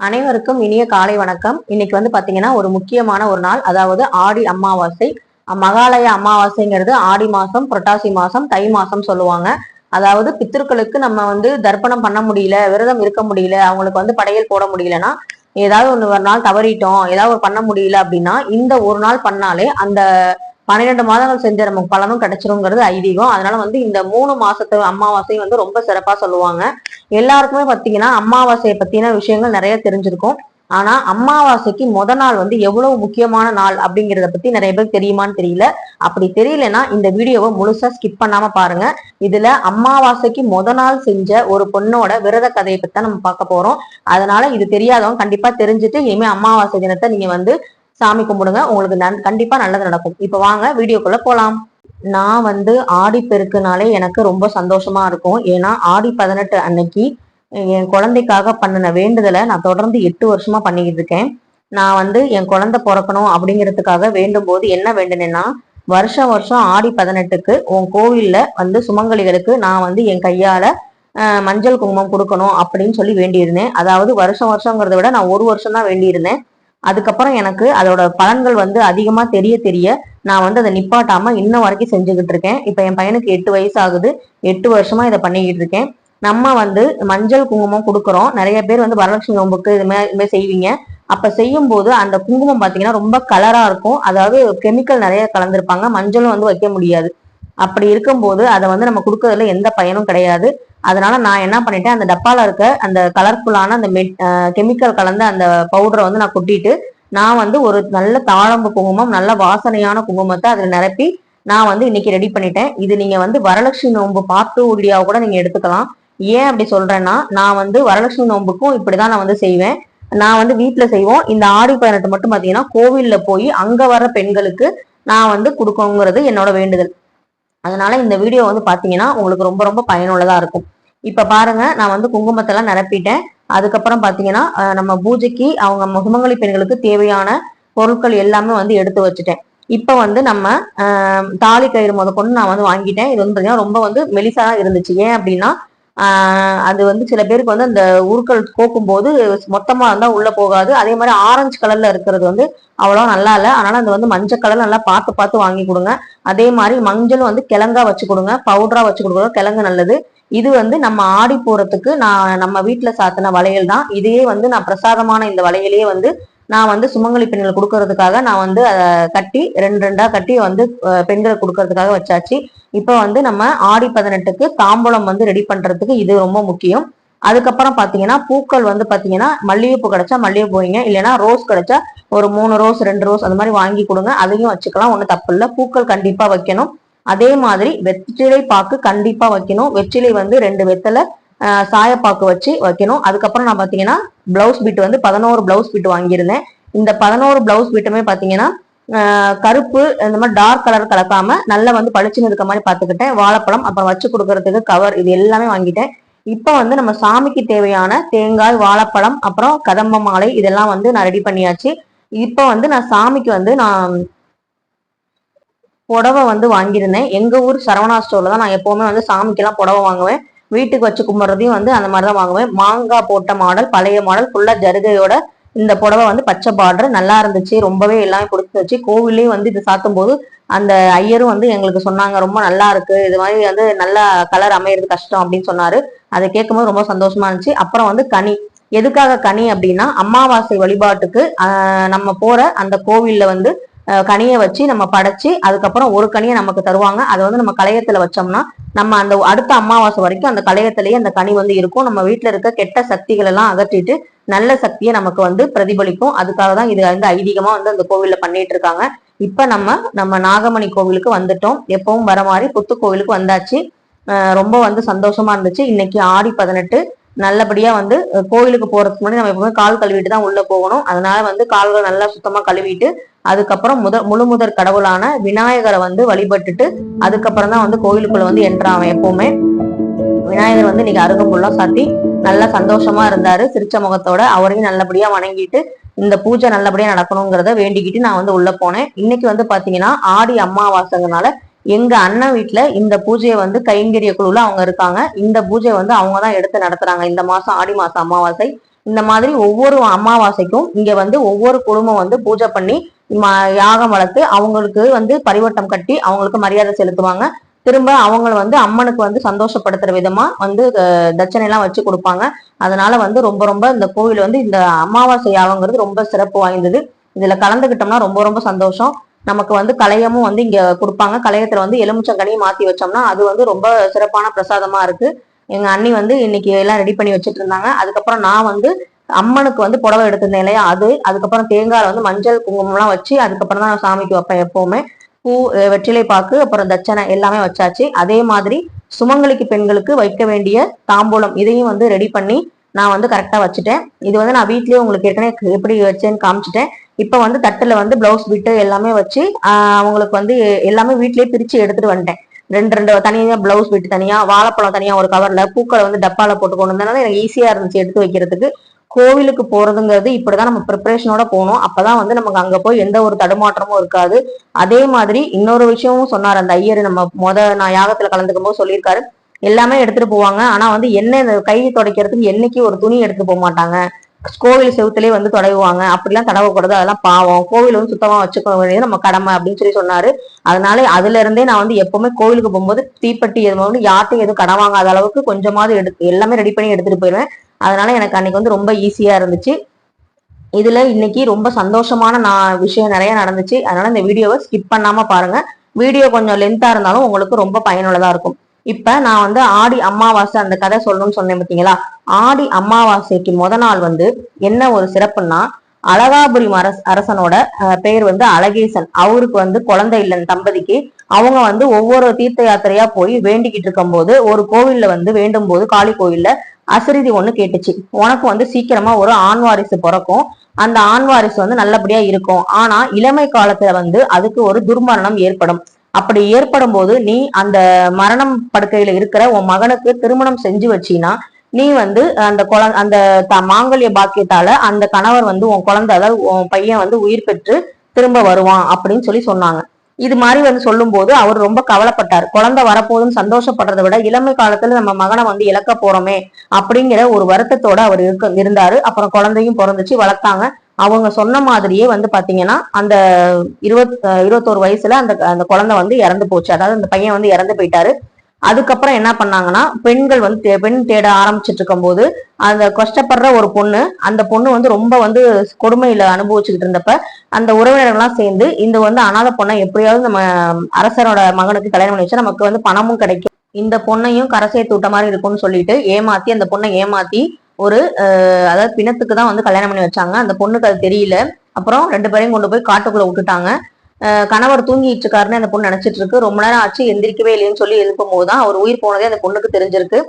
அனைவருக்கும் இனிய காலை வணக்கம். இன்னைக்கு வந்து பாத்தீங்கன்னா ஒரு முக்கியமான ஒரு நாள். அதாவது ஆடி அமாவாசை. மகாலய அமாவாசைங்கிறது ஆடி மாசம் புரட்டாசி மாசம் தை மாசம் சொல்லுவாங்க. அதாவது பித்திருக்களுக்கு நம்ம வந்து தர்ப்பணம் பண்ண முடியல விரதம் இருக்க முடியல அவங்களுக்கு வந்து படையல் போட முடியலன்னா ஏதாவது ஒன்று ஒரு நாள் தவறிட்டோம் ஏதாவது ஒரு பண்ண முடியல அப்படின்னா இந்த ஒரு நாள் பண்ணாலே அந்த பன்னிரெண்டு மாதங்கள் செஞ்ச நமக்கு பலனும் கிடைச்சிருங்கிறது ஐதீகம். அதனால வந்து இந்த மூணு மாசத்து அமாவாசையும் வந்து ரொம்ப சிறப்பா சொல்லுவாங்க. எல்லாருக்குமே பாத்தீங்கன்னா அமாவாசையை பத்தின விஷயங்கள் நிறைய தெரிஞ்சிருக்கும். ஆனா அமாவாசைக்கு முத நாள் வந்து எவ்வளவு முக்கியமான நாள் அப்படிங்கிறத பத்தி நிறைய பேர் தெரியுமான்னு தெரியல. அப்படி தெரியலன்னா இந்த வீடியோவை முழுசா ஸ்கிப் பண்ணாம பாருங்க. இதுல அமாவாசைக்கு முத நாள் செஞ்ச ஒரு பொண்ணோட விரத கதையை பத்தி நம்ம பார்க்க போறோம். அதனால இது தெரியாதவங்க கண்டிப்பா தெரிஞ்சுட்டு இனிமே அமாவாசை தினத்தை நீங்க வந்து சாமி கும்பிடுங்க. உங்களுக்கு கண்டிப்பா நல்லது நடக்கும். இப்ப வாங்க வீடியோக்குள்ள போலாம். நான் வந்து ஆடி பெருக்குனாலே எனக்கு ரொம்ப சந்தோஷமா இருக்கும். ஏன்னா ஆடி பதினெட்டு அன்னைக்கு என் குழந்தைக்காக பண்ணின வேண்டுதலை நான் தொடர்ந்து எட்டு வருஷமா பண்ணிக்கிட்டு இருக்கேன். நான் வந்து என் குழந்தை பிறக்கணும் அப்படிங்கிறதுக்காக வேண்டும் போது என்ன வேண்டுனேன்னா வருஷம் வருஷம் ஆடி பதினெட்டுக்கு உன் கோவில்ல வந்து சுமங்கலிகளுக்கு நான் வந்து என் கையால மஞ்சள் குங்குமம் கொடுக்கணும் அப்படின்னு சொல்லி வேண்டியிருந்தேன். அதாவது வருஷம் வருஷங்கிறத விட நான் ஒரு வருஷம் தான் வேண்டியிருந்தேன். அதுக்கப்புறம் எனக்கு அதோட பலன்கள் வந்து அதிகமா தெரிய தெரிய நான் வந்து அதை நிப்பாட்டாம இன்ன வரைக்கும் செஞ்சுக்கிட்டு இருக்கேன். இப்ப என் பையனுக்கு எட்டு வயசு ஆகுது எட்டு வருஷமா இதை பண்ணிக்கிட்டு இருக்கேன். நம்ம வந்து மஞ்சள் குங்குமம் கொடுக்குறோம். நிறைய பேர் வந்து வரலட்சுமி நோம்புக்கு இது மாதிரி இது மாதிரி செய்வீங்க. அப்ப செய்யும் போது அந்த குங்குமம் பாத்தீங்கன்னா ரொம்ப கலரா இருக்கும். அதாவது கெமிக்கல் நிறைய கலந்துருப்பாங்க. மஞ்சளும் வந்து வைக்க முடியாது. அப்படி இருக்கும்போது அதை வந்து நம்ம கொடுக்கறதுல எந்த பயனும் கிடையாது. அதனால நான் என்ன பண்ணிட்டேன் அந்த டப்பால இருக்க அந்த கலர்ஃபுல்லான அந்த மெட் கெமிக்கல் கலந்த அந்த பவுடரை வந்து நான் கொட்டிட்டு நான் வந்து ஒரு நல்ல தாழம்பு குங்குமம் நல்ல வாசனையான குங்குமத்தை அதில் நிரப்பி நான் வந்து இன்னைக்கு ரெடி பண்ணிட்டேன். இது நீங்க வந்து வரலட்சுமி நோன்பு பார்த்து உடியாவை கூட நீங்க எடுத்துக்கலாம். ஏன் அப்படி சொல்றேன்னா நான் வந்து வரலட்சுமி நோம்புக்கும் இப்படிதான் நான் வந்து செய்வேன். நான் வந்து வீட்டுல செய்வோம். இந்த ஆடி பதினெட்டு மட்டும் பாத்தீங்கன்னா கோவில்ல போய் அங்க வர பெண்களுக்கு நான் வந்து கொடுக்கணுங்கிறது என்னோட வேண்டுதல். அதனால இந்த வீடியோ வந்து பாத்தீங்கன்னா உங்களுக்கு ரொம்ப ரொம்ப பயனுள்ளதா இருக்கும். இப்போ பாருங்க நான் வந்து குங்குமத்தெல்லாம் நிரப்பிட்டேன். அதுக்கப்புறம் பார்த்தீங்கன்னா நம்ம பூஜைக்கு அவங்க சுமங்கலி பெண்களுக்கு தேவையான பொருட்கள் எல்லாமே வந்து எடுத்து வச்சுட்டேன். இப்போ வந்து நம்ம தாலி கயிறு முத கொண்டு நான் வந்து வாங்கிட்டேன். இது வந்து பார்த்தீங்கன்னா ரொம்ப வந்து மெலிசாக இருந்துச்சு. ஏன் அப்படின்னா அது வந்து சில பேருக்கு வந்து அந்த உருக்கள் கோக்கும் போது இருந்தால் உள்ளே போகாது. அதே மாதிரி ஆரஞ்சு கலரில் இருக்கிறது வந்து அவ்வளோ நல்லா இல்லை. அதனால் அது வந்து மஞ்சள் கலர் நல்லா பார்த்து பார்த்து வாங்கி கொடுங்க. அதே மாதிரி மஞ்சள் வந்து கிழங்கா வச்சு கொடுங்க. பவுடராக வச்சு கொடுக்குறது கிழங்கு நல்லது. இது வந்து நம்ம ஆடி போறதுக்கு நான் நம்ம வீட்டுல சாத்தின வளையல் தான். இதையே வந்து நான் பிரசாதமான இந்த வளையலையே வந்து நான் வந்து சுமங்கலி பெண்கள் கொடுக்கறதுக்காக நான் வந்து கட்டி ரெண்டு ரெண்டா கட்டி வந்து பெண்கள் கொடுக்கறதுக்காக வச்சாச்சு. இப்போ வந்து நம்ம ஆடி பதினெட்டுக்கு தாம்பூலம் வந்து ரெடி பண்றதுக்கு இது ரொம்ப முக்கியம். அதுக்கப்புறம் பாத்தீங்கன்னா பூக்கள் வந்து பாத்தீங்கன்னா மல்லிகைப்பூ கிடைச்சா மல்லிகைப்பூ வைங்க. இல்லைன்னா ரோஸ் கிடைச்சா ஒரு மூணு ரோஸ் ரெண்டு ரோஸ் அந்த மாதிரி வாங்கி கொடுங்க. அதையும் வச்சுக்கலாம். ஒன்றும் தப்பு இல்லை. பூக்கள் கண்டிப்பா வைக்கணும். அதே மாதிரி வெற்றிலை பாக்கு கண்டிப்பா வைக்கணும். வெற்றிலை வந்து ரெண்டு வெத்தலை சாயப்பாக்கு வச்சு வைக்கணும். அதுக்கப்புறம் நான் பாத்தீங்கன்னா பிளவுஸ் பீட் வந்து பதினோரு பிளவுஸ் பீட் வாங்கியிருந்தேன். இந்த பதினோரு பிளவுஸ் பீட்டுமே பாத்தீங்கன்னா கருப்பு இந்த மாதிரி டார்க் கலர் கலக்காம நல்லா வந்து பளிச்சுன்னு இருக்க மாதிரி பார்த்துக்கிட்டேன் வாழைப்பழம் அப்புறம் வச்சு கொடுக்கறதுக்கு கவர் இது எல்லாமே வாங்கிட்டேன். இப்போ வந்து நம்ம சாமிக்கு தேவையான தேங்காய் வாழைப்பழம் அப்புறம் கதம்ப மாலை இதெல்லாம் வந்து நான் ரெடி பண்ணியாச்சு. இப்போ வந்து நான் சாமிக்கு வந்து நான் புடவை வந்து வாங்கியிருந்தேன். எங்கள் ஊர் சரவணா ஸ்டோரில் தான் நான் எப்போவுமே வந்து சாமிக்கெல்லாம் புடவை வாங்குவேன். வீட்டுக்கு வச்சு கும்பிட்றதையும் வந்து அந்த மாதிரி தான் வாங்குவேன். மாங்காய் போட்ட மாடல் பழைய மாடல் ஃபுல்லாக ஜருகையோட இந்த புடவை வந்து பச்சை பார்டர் நல்லா இருந்துச்சு. ரொம்பவே எல்லாமே பிடிச்சிருச்சு கோவிலையும் வந்து இது சாத்தும் போது அந்த ஐயரும் வந்து எங்களுக்கு சொன்னாங்க ரொம்ப நல்லா இருக்கு. இது மாதிரி வந்து நல்லா கலர் அமையிறது கஷ்டம் அப்படின்னு சொன்னாரு. அதை கேட்கும்போது ரொம்ப சந்தோஷமா இருந்துச்சு. அப்புறம் வந்து கனி. எதுக்காக கனி அப்படின்னா அமாவாசை வழிபாட்டுக்கு நம்ம போற அந்த கோவில்ல வந்து கனியை வச்சு நம்ம படைச்சு அதுக்கப்புறம் ஒரு கனியை நமக்கு தருவாங்க. அதை வந்து நம்ம களையத்துல வச்சோம்னா நம்ம அந்த அடுத்த அமாவாசை வரைக்கும் அந்த களையத்திலேயே அந்த கனி வந்து இருக்கும். நம்ம வீட்டுல இருக்க கெட்ட சக்திகள் எல்லாம் அகற்றிட்டு நல்ல சக்தியை நமக்கு வந்து பிரதிபலிக்கும். அதுக்காக தான் இது வந்து ஐதீகமா வந்து அந்த கோவில்ல பண்ணிட்டு இருக்காங்க. இப்ப நம்ம நம்ம நாகமணி கோவிலுக்கு வந்துட்டோம். எப்பவும் வர மாதிரி புத்து கோவிலுக்கு வந்தாச்சு. ரொம்ப வந்து சந்தோஷமா இருந்துச்சு. இன்னைக்கு ஆடி பதினெட்டு. நல்லபடியா வந்து கோயிலுக்கு போறதுக்கு முன்னாடி நம்ம எப்பவுமே கால் கழுவிட்டு தான் உள்ள போகணும். அதனால வந்து கால்கள் நல்லா சுத்தமா கழுவிட்டு அதுக்கப்புறம் முத முழு முதற் கடவுளான விநாயகரை வந்து வழிபட்டுட்டு அதுக்கப்புறம் தான் வந்து கோயிலுக்குள்ள வந்து என்ட்ராவன் எப்பவுமே. விநாயகர் வந்து இன்னைக்கு அருகம்புல்லாம் சாத்தி நல்லா சந்தோஷமா இருந்தாரு. சிரிச்ச முகத்தோட அவரையும் நல்லபடியா வணங்கிட்டு இந்த பூஜை நல்லபடியா நடக்கணுங்கிறத வேண்டிக்கிட்டு நான் வந்து உள்ள போனேன். இன்னைக்கு வந்து பாத்தீங்கன்னா ஆடி அம்மாவாசைங்கனால எங்க அண்ணன் வீட்டுல இந்த பூஜையை வந்து கைங்கரிய குழுல அவங்க இருக்காங்க. இந்த பூஜையை வந்து அவங்க தான் எடுத்து நடத்துறாங்க. இந்த மாசம் ஆடி மாசம் அமாவாசை. இந்த மாதிரி ஒவ்வொரு அமாவாசைக்கும் இங்க வந்து ஒவ்வொரு குடும்பம் வந்து பூஜை பண்ணி ம- யாகம் வளர்த்து அவங்களுக்கு வந்து பரிவட்டம் கட்டி அவங்களுக்கு மரியாதை செலுத்துவாங்க. திரும்ப அவங்கள வந்து அம்மனுக்கு வந்து சந்தோஷப்படுத்துற விதமா வந்து அஹ், தட்சணை எல்லாம் வச்சு கொடுப்பாங்க. அதனால வந்து ரொம்ப ரொம்ப இந்த கோவில் வந்து இந்த அமாவாசை யாகங்கிறது ரொம்ப சிறப்பு வாய்ந்தது. இதுல கலந்துக்கிட்டோம்னா ரொம்ப ரொம்ப சந்தோஷம். நமக்கு வந்து கலையமும் வந்து இங்க கொடுப்பாங்க. கலையத்துல வந்து எலுமிச்சங்கனியும் மாத்தி வச்சோம்னா அது வந்து ரொம்ப சிறப்பான பிரசாதமா இருக்கு. எங்க அண்ணி வந்து இன்னைக்கு எல்லாம் ரெடி பண்ணி வச்சுட்டு இருந்தாங்க. அதுக்கப்புறம் நான் வந்து அம்மனுக்கு வந்து புடவை எடுத்திருந்தேன் இல்லையா? அது அதுக்கப்புறம் தேங்காய் வந்து மஞ்சள் குங்குமம்லாம் வச்சு அதுக்கப்புறம் தான் சாமிக்கு வைப்பேன் எப்பவுமே. பூ வெற்றிலை பாக்கு அப்புறம் தட்சணை எல்லாமே வச்சாச்சு. அதே மாதிரி சுமங்கலிக்கு பெண்களுக்கு வைக்க வேண்டிய தாம்பூலம் இதையும் வந்து ரெடி பண்ணி நான் வந்து கரெக்டா வச்சுட்டேன். இது வந்து நான் வீட்லயே உங்களுக்கு ஏற்கனவே எப்படி வச்சேன்னு காமிச்சிட்டேன். இப்போ வந்து தட்டில் வந்து பிளவுஸ் பிட்டு எல்லாமே வச்சு அவங்களுக்கு வந்து எல்லாமே வீட்லேயே பிரித்து எடுத்துட்டு வந்துட்டேன். ரெண்டு ரெண்டு தனியாக பிளவுஸ் பிட்டு தனியாக வாழைப்பழம் தனியாக ஒரு கவரில் பூக்களை வந்து டப்பாவில் போட்டு கொண்டு வந்தனால எனக்கு ஈஸியாக இருந்துச்சு எடுத்து வைக்கிறதுக்கு. கோவிலுக்கு போறதுங்கிறது இப்படிதான் நம்ம ப்ரிப்பரேஷனோட போகணும். அப்பதான் வந்து நமக்கு அங்க போய் எந்த ஒரு தடுமாற்றமும் இருக்காது. அதே மாதிரி இன்னொரு விஷயமும் சொன்னார் அந்த ஐயர். நம்ம முத நான் யாகத்துல கலந்துக்கும் போது சொல்லியிருக்காரு. எல்லாமே எடுத்துட்டு போவாங்க. ஆனா வந்து என்ன இந்த கை துடைக்கிறதுக்கு என்னைக்கு ஒரு துணி எடுத்துட்டு போக மாட்டாங்க? கோவில் செவுத்துலயே வந்து தொடவுவாங்க அப்படிலாம் தடவக்கூடாது அதெல்லாம் பாவம். கோவில் வந்து சுத்தமா வச்சுக்க வேண்டியது நம்ம கடமை அப்படின்னு சொல்லி சொன்னாரு. அதனால அதுல இருந்தே நான் வந்து எப்பவுமே கோவிலுக்கு போகும்போது தீப்பெட்டி எதுவும் வந்து யார்ட்டும் எதுவும் கடன் வாங்காத அளவுக்கு கொஞ்சமாவது எடுத்து எல்லாமே ரெடி பண்ணி எடுத்துட்டு போயிடுவேன் அதனால எனக்கு அன்னைக்கு வந்து ரொம்ப ஈஸியா இருந்துச்சு. இதுல இன்னைக்கு ரொம்ப சந்தோஷமான நான் விஷயம் நிறைய நடந்துச்சு. அதனால இந்த வீடியோவை ஸ்கிப் பண்ணாம பாருங்க. வீடியோ கொஞ்சம் லென்த்தா இருந்தாலும் உங்களுக்கு ரொம்ப பயனுள்ளதா இருக்கும். இப்ப நான் வந்து ஆடி அமாவாசை அந்த கதை சொல்லணும்னு சொன்னேன் பாத்தீங்களா ஆடி அமாவாசைக்கு முத நாள் வந்து என்ன ஒரு சிறப்புன்னா அழகாபுரி அரச அரசனோட பெயர் வந்து அழகேசன். அவருக்கு வந்து குழந்தை இல்லைன்னு தம்பதிக்கு அவங்க வந்து ஒவ்வொரு தீர்த்த யாத்திரையா போய் வேண்டிக்கிட்டு இருக்கும்போது ஒரு கோவில்ல வந்து வேண்டும் போது காளி கோவில்ல அசரிதி ஒண்ணு கேட்டுச்சு. உனக்கு வந்து சீக்கிரமா ஒரு ஆண் வாரிசு பிறக்கும். அந்த ஆண் வாரிசு வந்து நல்லபடியா இருக்கும். ஆனா இளமை காலத்துல வந்து அதுக்கு ஒரு துர்மரணம் ஏற்படும். அப்படி ஏற்படும் போது நீ அந்த மரணம் படுக்கையில இருக்கிற உன் மகனுக்கு திருமணம் செஞ்சு வச்சினா நீ வந்து அந்த குழந்தை அந்த த- மாங்கல்ய பாக்கியத்தால அந்த கணவர் வந்து உன் குழந்தை அதாவது உன் பையன் வந்து உயிர் பெற்று திரும்ப வருவான் அப்படின்னு சொல்லி சொன்னாங்க. இது மாதிரி வந்து சொல்லும்போது அவர் ரொம்ப கவலைப்பட்டார். குழந்தை வரப்போதும் சந்தோஷப்படுறதை விட இளமை காலத்துல நம்ம மகனை வந்து இழக்க போறோமே அப்படிங்கிற ஒரு வருத்தத்தோட அவர் இருக்க இருந்தாரு. அப்புறம் குழந்தையும் பிறந்துச்சு வளர்த்தாங்க. அவங்க சொன்ன மாதிரியே வந்து பாத்தீங்கன்னா அந்த இருபத் இருபத்தோரு வயசுல அந்த அந்த குழந்தை வந்து இறந்து போச்சு. அதாவது அந்த பையன் வந்து இறந்து போயிட்டாரு. அதுக்கப்புறம் என்ன பண்ணாங்கன்னா பெண்கள் வந்து தே- பெண் தேட ஆரம்பிச்சிட்டு இருக்கும்போது அந்த கஷ்டப்படுற ஒரு பொண்ணு அந்த பொண்ணு வந்து ரொம்ப வந்து கொடுமையில அனுபவிச்சுக்கிட்டு இருந்தப்ப அந்த உறவினர்கள்லாம் சேர்ந்து இந்த வந்து அனாதை பொண்ணை எப்படியாவது நம்ம அரசரோட மகனுக்கு கல்யாணம் பண்ணி வச்சா நமக்கு வந்து பணமும் கிடைக்கும். இந்த பொண்ணையும் கரை சேர்த்து விட்ட மாதிரி இருக்கும்னு சொல்லிட்டு ஏமாத்தி அந்த பொண்ணை ஏமாத்தி ஒரு அதாவது பிணத்துக்கு தான் வந்து கல்யாணம் பண்ணி வச்சாங்க. அந்த பொண்ணுக்கு அது தெரியல. அப்புறம் ரெண்டு பேரையும் கொண்டு போய் காட்டுக்குள்ள விட்டுட்டாங்க. கணவர் தூங்கிட்டு இருக்காருன்னு அந்த பொண்ணு நினைச்சிட்டு இருக்கு. ரொம்ப நேரம் ஆச்சு. எந்திரிக்கவே இல்லைன்னு சொல்லி எழுப்பும் போதுதான் அவர் உயிர் போனதே அந்த பொண்ணுக்கு தெரிஞ்சிருக்கு.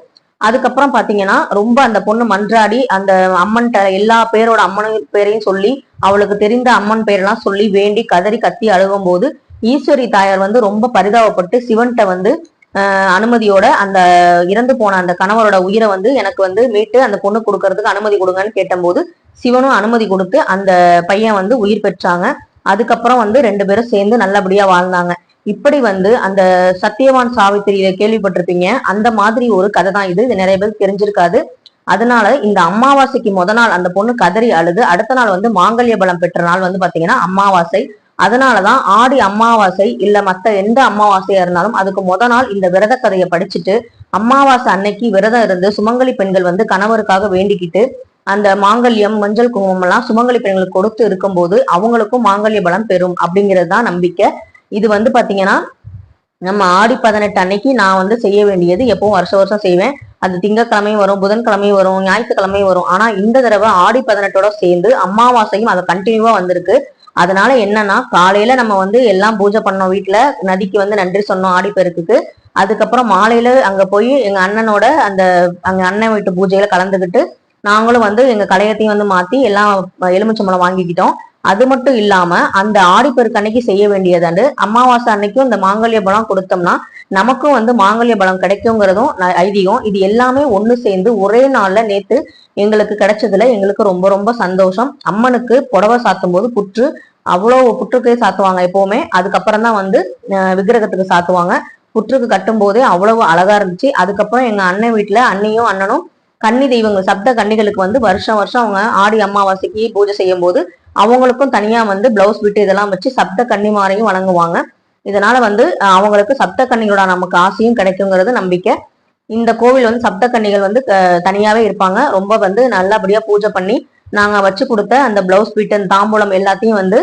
அதுக்கப்புறம் பாத்தீங்கன்னா ரொம்ப அந்த பொண்ணு மன்றாடி அந்த அம்மன்கிட்ட எல்லா பேரோட அம்மன் பேரையும் சொல்லி அவளுக்கு தெரிந்த அம்மன் பேரெல்லாம் சொல்லி வேண்டி கதறி கத்தி அழுகும் போது ஈஸ்வரி தாயார் வந்து ரொம்ப பரிதாபப்பட்டு சிவன்கிட்ட வந்து அனுமதியோட அந்த இறந்து போன அந்த கணவரோட உயிரை வந்து எனக்கு வந்து மீட்டு அந்த பொண்ணு கொடுக்கறதுக்கு அனுமதி கொடுங்கன்னு கேட்டபோது சிவனும் அனுமதி கொடுத்து அந்த பையன் வந்து உயிர் பெற்றாங்க. அதுக்கப்புறம் வந்து ரெண்டு பேரும் சேர்ந்து நல்லபடியா வாழ்ந்தாங்க. இப்படி வந்து அந்த சத்தியவான் சாவித்திரி கேள்விப்பட்டிருப்பீங்க. அந்த மாதிரி ஒரு கதை தான் இது. இது நிறைய பேருக்கு தெரிஞ்சிருக்காது. அதனால இந்த அமாவாசைக்கு முத நாள் அந்த பொண்ணு கதறி அழுது அடுத்த நாள் வந்து மாங்கல்ய பலம் பெற்ற நாள் வந்து பாத்தீங்கன்னா அமாவாசை. அதனாலதான் ஆடி அமாவாசை இல்ல மத்த எந்த அமாவாசையா இருந்தாலும் அதுக்கு முத நாள் இந்த விரத கதையை படிச்சுட்டு அமாவாசை அன்னைக்கு விரதம் இருந்து சுமங்கலி பெண்கள் வந்து கணவருக்காக வேண்டிக்கிட்டு அந்த மாங்கல்யம் மஞ்சள் குங்குமம் எல்லாம் சுமங்கலி பெண்களுக்கு கொடுத்து இருக்கும்போது அவங்களுக்கும் மாங்கல்ய பலம் பெறும் அப்படிங்கிறது தான் நம்பிக்கை. இது வந்து பாத்தீங்கன்னா நம்ம ஆடி பதினெட்டு அன்னைக்கு நான் வந்து செய்ய வேண்டியது எப்பவும் வருஷ வருஷம் செய்வேன். அது திங்கக்கிழமையும் வரும் புதன்கிழமையும் வரும் ஞாயிற்றுக்கிழமையும் வரும். ஆனா இந்த தடவை ஆடி பதினெட்டோட சேர்ந்து அமாவாசையும் அதை கண்டினியூவா வந்திருக்கு. அதனால என்னன்னா காலையில நம்ம வந்து எல்லாம் பூஜை பண்ணோம் வீட்ல. நதிக்கு வந்து நன்றி சொன்னோம் ஆடிப்பெருக்குக்கு அதுக்கப்புறம் மாலையில அங்க போய் எங்க அண்ணனோட அந்த அங்க அண்ணன் வீட்டு பூஜையில கலந்துகிட்டு நாங்களும் வந்து எங்க கலையத்தையும் வந்து மாத்தி எல்லாம் எலுமிச்சம்பழம் வாங்கிக்கிட்டோம். அது மட்டும் இல்லாம அந்த ஆடிப்பெருக்கு அன்னைக்கு செய்ய வேண்டியது அமாவாசை அன்னைக்கும் இந்த மாங்கல்ய பலம் கொடுத்தோம்னா நமக்கும் வந்து மாங்கல்ய பலம் கிடைக்குங்கிறதும் ந- ஐதீகம். இது எல்லாமே ஒண்ணு சேர்ந்து ஒரே நாள்ல நேத்து எங்களுக்கு கிடைச்சதுல எங்களுக்கு ரொம்ப ரொம்ப சந்தோஷம். அம்மனுக்கு புடவை சாத்தும் போது புற்று அவ்வளவு புற்றுக்கே சாத்துவாங்க எப்பவுமே. அதுக்கப்புறம் தான் வந்து விக்கிரகத்துக்கு சாத்துவாங்க. புற்றுக்கு கட்டும் போதே அவ்வளவு அழகா இருந்துச்சு. அதுக்கப்புறம் எங்க அண்ணன் வீட்டுல அண்ணியும் அண்ணனும் கன்னி தெய்வங்கள் சப்த கன்னிகளுக்கு வந்து வருஷம் வருஷம் அவங்க ஆடி அமாவாசைக்கு பூஜை செய்யும் போது அவங்களுக்கும் தனியா வந்து பிளவுஸ் விட்டு இதெல்லாம் வச்சு சப்த கன்னிமாரையும் வழங்குவாங்க. இதனால வந்து அவங்களுக்கு சப்த கன்னிகளோட நமக்கு ஆசையும் கிடைக்குங்கிறது நம்பிக்கை. இந்த கோவில் வந்து சப்த கன்னிகள் வந்து தனியாவே இருப்பாங்க. ரொம்ப வந்து நல்லபடியா பூஜை பண்ணி நாங்க வச்சு கொடுத்த அந்த பிளவுஸ் பீட்டன் தாம்பூலம் எல்லாத்தையும் வந்து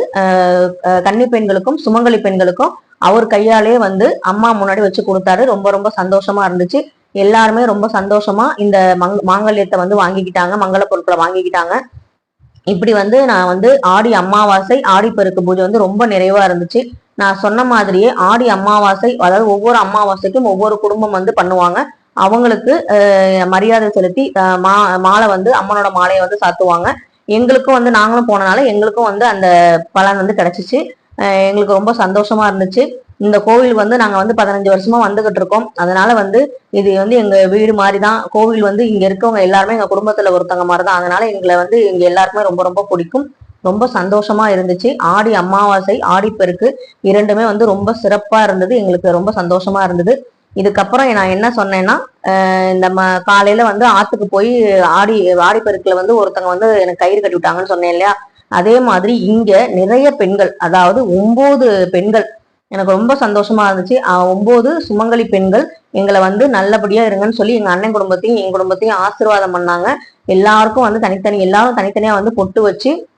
கன்னி பெண்களுக்கும் சுமங்கலி பெண்களுக்கும் அவர் கையாலே வந்து அம்மா முன்னாடி வச்சு கொடுத்தாரு. ரொம்ப ரொம்ப சந்தோஷமா இருந்துச்சு. எல்லாருமே ரொம்ப சந்தோஷமா இந்த மங் மாங்கல்யத்தை வந்து வாங்கிக்கிட்டாங்க. மங்கள பொருட்களை வாங்கிக்கிட்டாங்க. இப்படி வந்து நான் வந்து ஆடி அமாவாசை ஆடி பெருக்கு பூஜை வந்து ரொம்ப நிறைவா இருந்துச்சு. நான் சொன்ன மாதிரியே ஆடி அமாவாசை அதாவது ஒவ்வொரு அமாவாசைக்கும் ஒவ்வொரு குடும்பம் வந்து பண்ணுவாங்க. அவங்களுக்கு மரியாதை செலுத்தி மா மாலை வந்து அம்மனோட மாலையை வந்து சாத்துவாங்க. எங்களுக்கும் வந்து நாங்களும் போனனால எங்களுக்கும் வந்து அந்த பலன் வந்து கிடைச்சிச்சு. எங்களுக்கு ரொம்ப சந்தோஷமா இருந்துச்சு. இந்த கோவில் வந்து நாங்க வந்து பதினஞ்சு வருஷமா வந்துகிட்டு இருக்கோம். அதனால வந்து இது வந்து எங்க வீடு மாதிரி தான் கோவில் வந்து இங்க இருக்கவங்க எல்லாருமே எங்க குடும்பத்துல ஒருத்தவங்க மாதிரி தான் அதனால எங்களை வந்து இங்க எல்லாருக்குமே ரொம்ப ரொம்ப பிடிக்கும். ரொம்ப சந்தோஷமா இருந்துச்சு. ஆடி அமாவாசை ஆடிப்பெருக்கு இரண்டுமே வந்து ரொம்ப சிறப்பா இருந்தது. எங்களுக்கு ரொம்ப சந்தோஷமா இருந்தது. இதுக்கப்புறம் நான் என்ன சொன்னேன்னா இந்த ம காலையில வந்து ஆத்துக்கு போய் ஆடி ஆடிப்பெருக்குல வந்து ஒருத்தங்க வந்து எனக்கு கயிறு கட்டி விட்டாங்கன்னு சொன்னேன் இல்லையா? அதே மாதிரி இங்க நிறைய பெண்கள் அதாவது ஒன்பது பெண்கள் எனக்கு ரொம்ப சந்தோஷமா இருந்துச்சு. அஹ் ஒன்பது சுமங்கலி பெண்கள் எங்களை வந்து நல்லபடியா இருங்கன்னு சொல்லி எங்க அண்ணன் குடும்பத்தையும் என் குடும்பத்தையும் ஆசீர்வாதம் பண்ணாங்க. எல்லாருக்கும் வந்து தனித்தனி எல்லாரும் தனித்தனியா வந்து பொட்டு வச்சு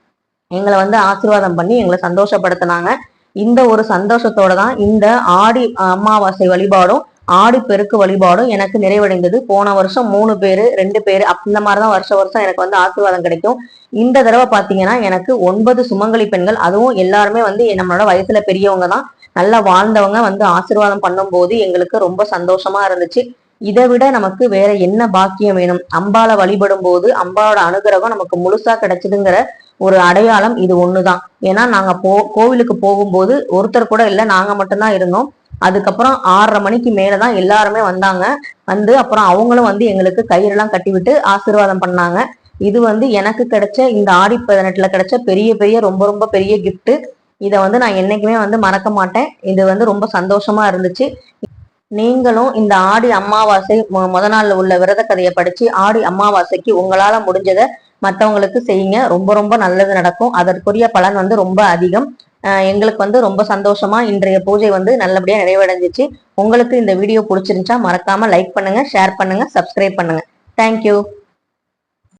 எங்களை வந்து ஆசீர்வாதம் பண்ணி எங்களை சந்தோஷப்படுத்தினாங்க. இந்த ஒரு சந்தோஷத்தோட தான் இந்த ஆடி அமாவாசை வழிபாடும் ஆடி பெருக்கு வழிபாடும் எனக்கு நிறைவடைந்தது. போன வருஷம் மூணு பேரு ரெண்டு பேரு அந்த மாதிரிதான் வருஷம் வருஷம் எனக்கு வந்து ஆசீர்வாதம் கிடைக்கும். இந்த தடவை பாத்தீங்கன்னா எனக்கு ஒன்பது சுமங்கலி பெண்கள் அதுவும் எல்லாருமே வந்து நம்மளோட வயசுல பெரியவங்க தான் நல்லா வாழ்ந்தவங்க வந்து ஆசீர்வாதம் பண்ணும்போது எங்களுக்கு ரொம்ப சந்தோஷமா இருந்துச்சு. இதை விட நமக்கு வேற என்ன பாக்கியம் வேணும்? அம்பால வழிபடும் போது அம்பாளோட அனுகிரகம் நமக்கு முழுசா கிடைச்சதுங்கிற ஒரு அடையாளம் இது ஒண்ணுதான். ஏன்னா நாங்க போ கோவிலுக்கு போகும்போது ஒருத்தர் கூட இல்ல நாங்க மட்டும்தான் இருந்தோம். அதுக்கப்புறம் ஆறரை மணிக்கு மேலே தான் எல்லாருமே வந்தாங்க. வந்து அப்புறம் அவங்களும் வந்து எங்களுக்கு கயிறெல்லாம் கட்டிவிட்டு ஆசீர்வாதம் பண்ணாங்க. இது வந்து எனக்கு கிடைச்ச இந்த ஆடி பதினெட்டுல கிடைச்ச பெரிய பெரிய ரொம்ப ரொம்ப பெரிய கிஃப்ட்டு இதை வந்து நான் என்னைக்குமே வந்து மறக்க மாட்டேன். இது வந்து ரொம்ப சந்தோஷமா இருந்துச்சு. நீங்களும் இந்த ஆடி அமாவாசை மொ- முத நாள்ல உள்ள விரத கதையை படிச்சு ஆடி அமாவாசைக்கு உங்களால முடிஞ்சதை மற்றவங்களுக்கு செய்யுங்க. ரொம்ப ரொம்ப நல்லது நடக்கும். அதற்குரிய பலன் வந்து ரொம்ப அதிகம். எங்களுக்கு வந்து ரொம்ப சந்தோஷமா இன்றைய பூஜை வந்து நல்லபடியா நிறைவடைஞ்சிச்சு. உங்களுக்கு இந்த வீடியோ பிடிச்சிருந்துச்சா மறக்காம லைக் பண்ணுங்க ஷேர் பண்ணுங்க சப்ஸ்கிரைப் பண்ணுங்க. தேங்க்யூ